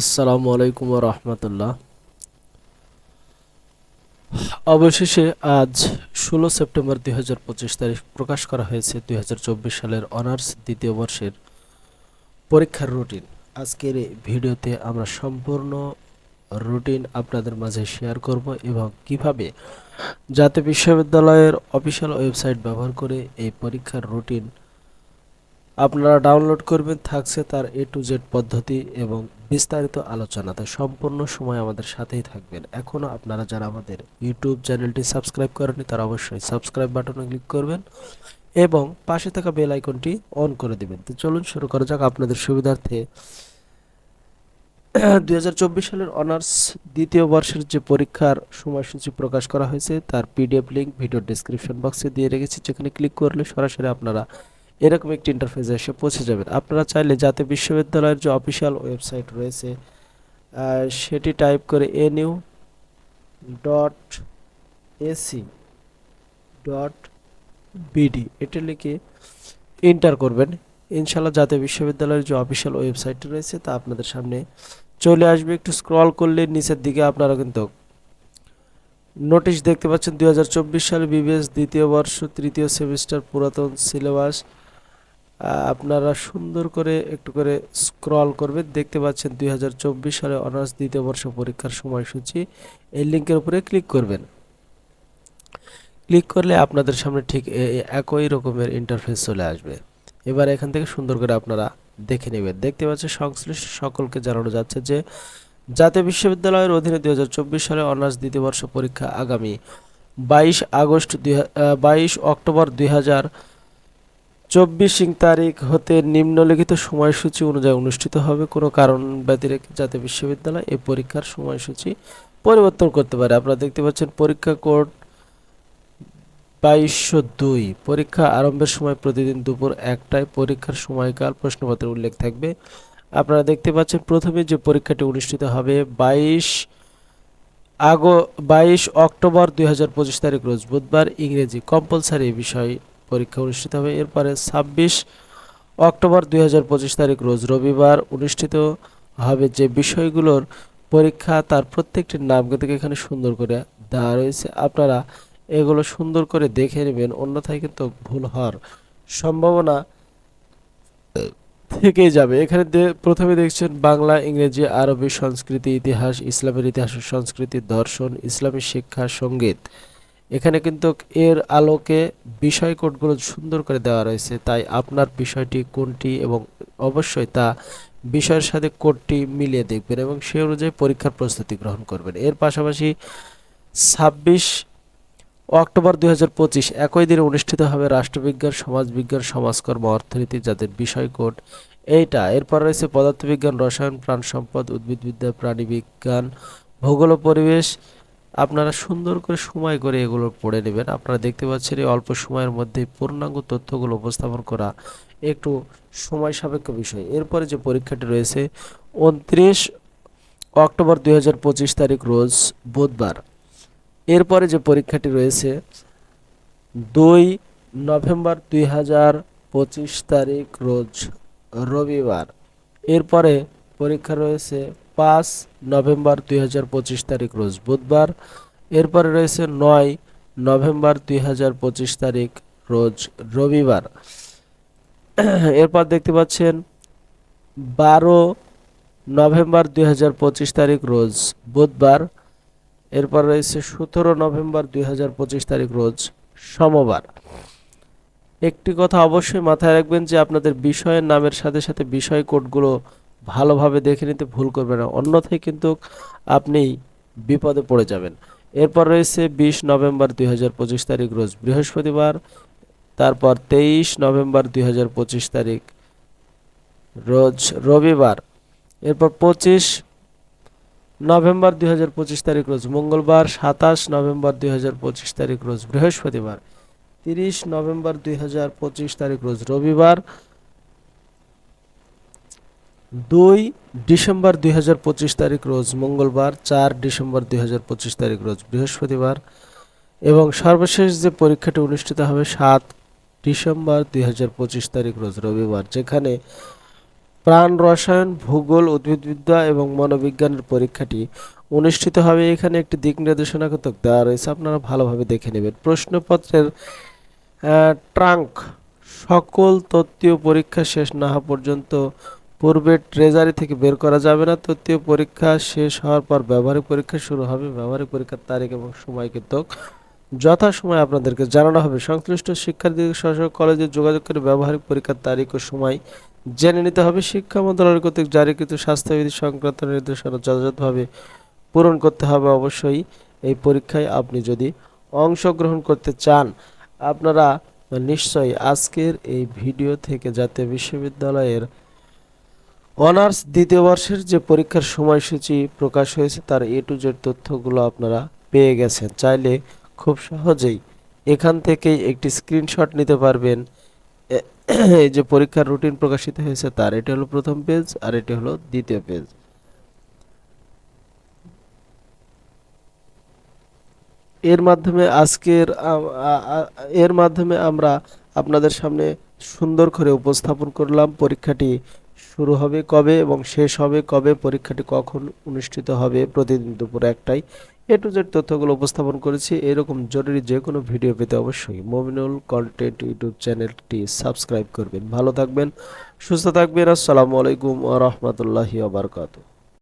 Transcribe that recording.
আসসালামু আলাইকুম রহমতুল্লাহ অবশেষে আজ ষোলো সেপ্টেম্বর দুই হাজার পঁচিশ তারিখ প্রকাশ করা হয়েছে দুই হাজার চব্বিশ সালের অনার্স দ্বিতীয় বর্ষের পরীক্ষার রুটিন। আজকের এই ভিডিওতে আমরা সম্পূর্ণ রুটিন আপনাদের মাঝে শেয়ার করব এবং কীভাবে জাতীয় বিশ্ববিদ্যালয়ের অফিসিয়াল ওয়েবসাইট ব্যবহার করে এই পরীক্ষার রুটিন আপনারা ডাউনলোড করবেন, থাকছে তার এ টু জেড পদ্ধতি এবং বিস্তারিত আলোচনা, তাই সম্পূর্ণ সময় আমাদের সাথেই থাকবেন। এখনও আপনারা যারা আমাদের ইউটিউব চ্যানেলটি সাবস্ক্রাইব করেনি তারা অবশ্যই সাবস্ক্রাইব বাটনে ক্লিক করবেন এবং পাশে থাকা বেল আইকনটি অন করে দিবেন। তো চলুন শুরু করা যাক আপনাদের সুবিধার্থে। দুই হাজার চব্বিশ সালের অনার্স দ্বিতীয় বর্ষের যে পরীক্ষার সময়সূচি প্রকাশ করা হয়েছে, তার পিডিএফ লিঙ্ক ভিডিও ডেসক্রিপশন বক্সে দিয়ে রেখেছি, যেখানে ক্লিক করলে সরাসরি আপনারা এরকম একটি ইন্টারফেসে এসে পৌঁছে যাবেন। আপনারা চাইলে জাতীয় বিশ্ববিদ্যালয়ের যে অফিসিয়াল ওয়েবসাইট রয়েছে সেটি টাইপ করে NU dot AC dot BD এটা লিখে এন্টার করবেন। ইনশাল্লাহ জাতীয় বিশ্ববিদ্যালয়ের যে অফিসিয়াল ওয়েবসাইটটি রয়েছে, তা আপনাদের সামনে চলে আসবে। একটু স্ক্রল করলে নিচের দিকে আপনারা কিন্তু নোটিশ দেখতে পাচ্ছেন, দুই সালে বিবিএস দ্বিতীয় বর্ষ, তৃতীয় সেমিস্টার পুরাতন সিলেবাস আপনারা সুন্দর করে একটু করে স্ক্রল করবেন। দেখতে পাচ্ছেন দুই সালে অনার্স দ্বিতীয় বর্ষ পরীক্ষার সময়সূচি। এই লিঙ্কের উপরে ক্লিক করবেন। ক্লিক করলে আপনাদের সামনে ঠিক একই রকমের ইন্টারফেস চলে আসবে। এবার এখান থেকে সুন্দর করে আপনারা দেখে নেবেন। দেখতে পাচ্ছেন সংশ্লিষ্ট সকলকে জানানো যাচ্ছে যে, জাতীয় বিশ্ববিদ্যালয়ের অধীনে দুই হাজার চব্বিশ সালে অনার্স দ্বিতীয় বর্ষ পরীক্ষা আগামী বাইশ আগস্ট দুই বাইশ অক্টোবর দুই হাজার চব্বিশ তারিখ হতে নিম্নলিখিত সময়সূচি অনুযায়ী অনুষ্ঠিত হবে। কোনো কারণ ব্যতিরেকে জাতীয় বিশ্ববিদ্যালয় এই পরীক্ষার সময়সূচি পরিবর্তন করতে পারে। আপনারা দেখতে পাচ্ছেন পরীক্ষা কোড বাইশশো দুই। পরীক্ষা আরম্ভের সময় প্রতিদিন দুপুর একটায় পরীক্ষার সময়কাল প্রশ্নপত্রে উল্লেখ থাকবে। আপনারা দেখতে পাচ্ছেন প্রথমে যে পরীক্ষাটি অনুষ্ঠিত হবে বাইশ আগো, বাইশ অক্টোবর দুই হাজার পঁচিশ তারিখ রোজ বুধবার ইংরেজি কম্পালসারি বিষয় পরীক্ষা অনুষ্ঠিত হবে। এরপরে ছাব্বিশ অক্টোবর দুই হাজার পঁচিশ তারিখ, রোজ রবিবার অনুষ্ঠিত হবে যে বিষয়গুলোর পরীক্ষা, তার প্রত্যেকটির নাম কিন্তু এখানে সুন্দর করে দেওয়া রয়েছে। আপনারা এগুলো সুন্দর করে দেখে নেবেন, অন্যথায় কিন্তু ভুল হওয়ার সম্ভাবনা থেকেই যাবে। এখানে প্রথমে দেখছেন বাংলা, ইংরেজি, আরবি, সংস্কৃতি, ইতিহাস, ইসলামের ইতিহাস, সংস্কৃতি, দর্শন, ইসলামী শিক্ষা, সংগীত। এখানে কিন্তু এর আলোকে বিষয় কোডগুলো সুন্দর করে দেওয়া রয়েছে। তাই আপনার বিষয়টি কোনটি এবং অবশ্যই তা বিষয়ের সাথে কোডটি মিলিয়ে দেখবেন এবং সে অনুযায়ী পরীক্ষার প্রস্তুতি গ্রহণ করবেন। এর পাশাপাশি ছাব্বিশ অক্টোবর দুই হাজার পঁচিশ একই দিনে অনুষ্ঠিত হবে রাষ্ট্রবিজ্ঞান, সমাজবিজ্ঞান, সমাজকর্ম, অর্থনীতি যাদের বিষয় কোড। এইটা, এরপর রয়েছে পদার্থবিজ্ঞান, রসায়ন প্রাণ সম্পদ উদ্ভিদবিদ্যা, প্রাণীবিজ্ঞান, ভূগোল পরিবেশ আপনারা সুন্দর করে সময় করে এগুলো পড়ে নেবেন। আপনারা দেখতে পাচ্ছেন এই অল্প সময়ের মধ্যে পূর্ণাঙ্গ তথ্যগুলো উপস্থাপন করা একটু সময় সাপেক্ষ বিষয়। এরপরে যে পরীক্ষাটি রয়েছে, উনত্রিশ অক্টোবর দুই হাজার পঁচিশ তারিখ রোজ বুধবার। এরপরে যে পরীক্ষাটি রয়েছে, দুই নভেম্বর দুই হাজার পঁচিশ তারিখ রোজ রবিবার। এরপরে পরীক্ষা রয়েছে পাঁচ নভেম্বর দুই হাজার পঁচিশ তারিখ রোজ বুধবার। এরপরে রয়েছে নয় নভেম্বর দুই তারিখ রোজ রবিবার। এরপর দেখতে পাচ্ছেন, বারো নভেম্বর দুই হাজার পঁচিশ তারিখ রোজ বুধবার। এরপর রয়েছে সতেরো নভেম্বর দুই হাজার পঁচিশ তারিখ রোজ সোমবার। একটি কথা অবশ্যই মাথায় রাখবেন যে আপনাদের বিষয়ের নামের সাথে সাথে বিষয় কোডগুলো ভালোভাবে দেখে নিতে ভুল করবেন না। অন্যথায় কিন্তু আপনি বিপদে পড়ে যাবেন। এরপর রয়েছে বিশ নভেম্বর দুই হাজার পঁচিশ তারিখ, রোজ বৃহস্পতিবার। তারপর তেইশ নভেম্বর দুই হাজার পঁচিশ তারিখ, রোজ রবিবার। এরপর পঁচিশ নভেম্বর দুই হাজার পঁচিশ তারিখ, রোজ মঙ্গলবার। সাতাশ নভেম্বর দুই হাজার পঁচিশ তারিখ, রোজ বৃহস্পতিবার। তিরিশ নভেম্বর দুই হাজার পঁচিশ তারিখ, রোজ রবিবার। দুই ডিসেম্বর দুই হাজার পঁচিশ তারিখ রোজ মঙ্গলবার, চার ডিসেম্বর দুই তারিখ রোজ বৃহস্পতিবার এবং সর্বশেষ যে পরীক্ষাটি অনুষ্ঠিত হবে সাত ডিসেম্বর দুই হাজার পঁচিশ তারিখ রোজ রবিবার, যেখানে প্রাণ রসায়ন, ভূগোল, উদ্ভিদবিদ্যা এবং মনোবিজ্ঞানের পরীক্ষাটি অনুষ্ঠিত হবে। এখানে একটি দিক নির্দেশনা কতক দেওয়া রয়েছে, আপনারা ভালোভাবে দেখে নেবেন। প্রশ্নপত্রের ট্রাঙ্ক, সকল তত্ত্বীয় পরীক্ষা শেষ না হওয়া পর্যন্ত পূর্বে ট্রেজারি থেকে বের করা যাবে না তত্ত্বীয় পরীক্ষা শেষ হওয়ার পর ব্যবহারিক পরীক্ষা শুরু হবে। ব্যবহারিক পরীক্ষার তারিখ এবং সময় কিন্তু যথাসময়ে আপনাদেরকে জানানো হবে। সংশ্লিষ্ট শিক্ষার্থীদের সরাসরি কলেজে যোগাযোগ করে ব্যবহারিক পরীক্ষার তারিখ ও সময় জেনে নিতে হবে। শিক্ষা মন্ত্রণালয় কর্তৃক জারিকৃত স্বাস্থ্যবিধি সংক্রান্ত নির্দেশনা যথাযথভাবে পূরণ করতে হবে। অবশ্যই এই পরীক্ষায় আপনি যদি অংশগ্রহণ করতে চান, আপনারা নিশ্চয়ই আজকের এই ভিডিও থেকে জাতীয় বিশ্ববিদ্যালয়ের অনার্স দ্বিতীয় বর্ষের যে পরীক্ষার সময়সূচি প্রকাশ হয়েছে, তার এ টু জেড তথ্যগুলো আপনারা পেয়ে গেছেন। চাইলে খুব সহজেই এখান থেকে একটি স্ক্রিনশট নিতে পারবেন। এই যে পরীক্ষার রুটিন প্রকাশিত হয়েছে, তার এটি হলো প্রথম পেজ আর এটি হলো দ্বিতীয় পেজ এর মাধ্যমে আজকের এর মাধ্যমে আমরা আপনাদের সামনে সুন্দর করে উপস্থাপন করলাম। পরীক্ষাটি শুরু হবে কবে এবং শেষ হবে কবে? পরীক্ষাটি কখন অনুষ্ঠিত হবে? প্রতিদিন দুপুর একটাই এ টু জেড তথ্যগুলো উপস্থাপন করেছি। এরকম জরুরি যে কোনো ভিডিও পেতে অবশ্যই মমিনুল কন্টেন্ট ইউটিউব চ্যানেলটি সাবস্ক্রাইব করবেন। ভালো থাকবেন, সুস্থ থাকবেন। আসসালামু আলাইকুম ওয়া রাহমাতুল্লাহি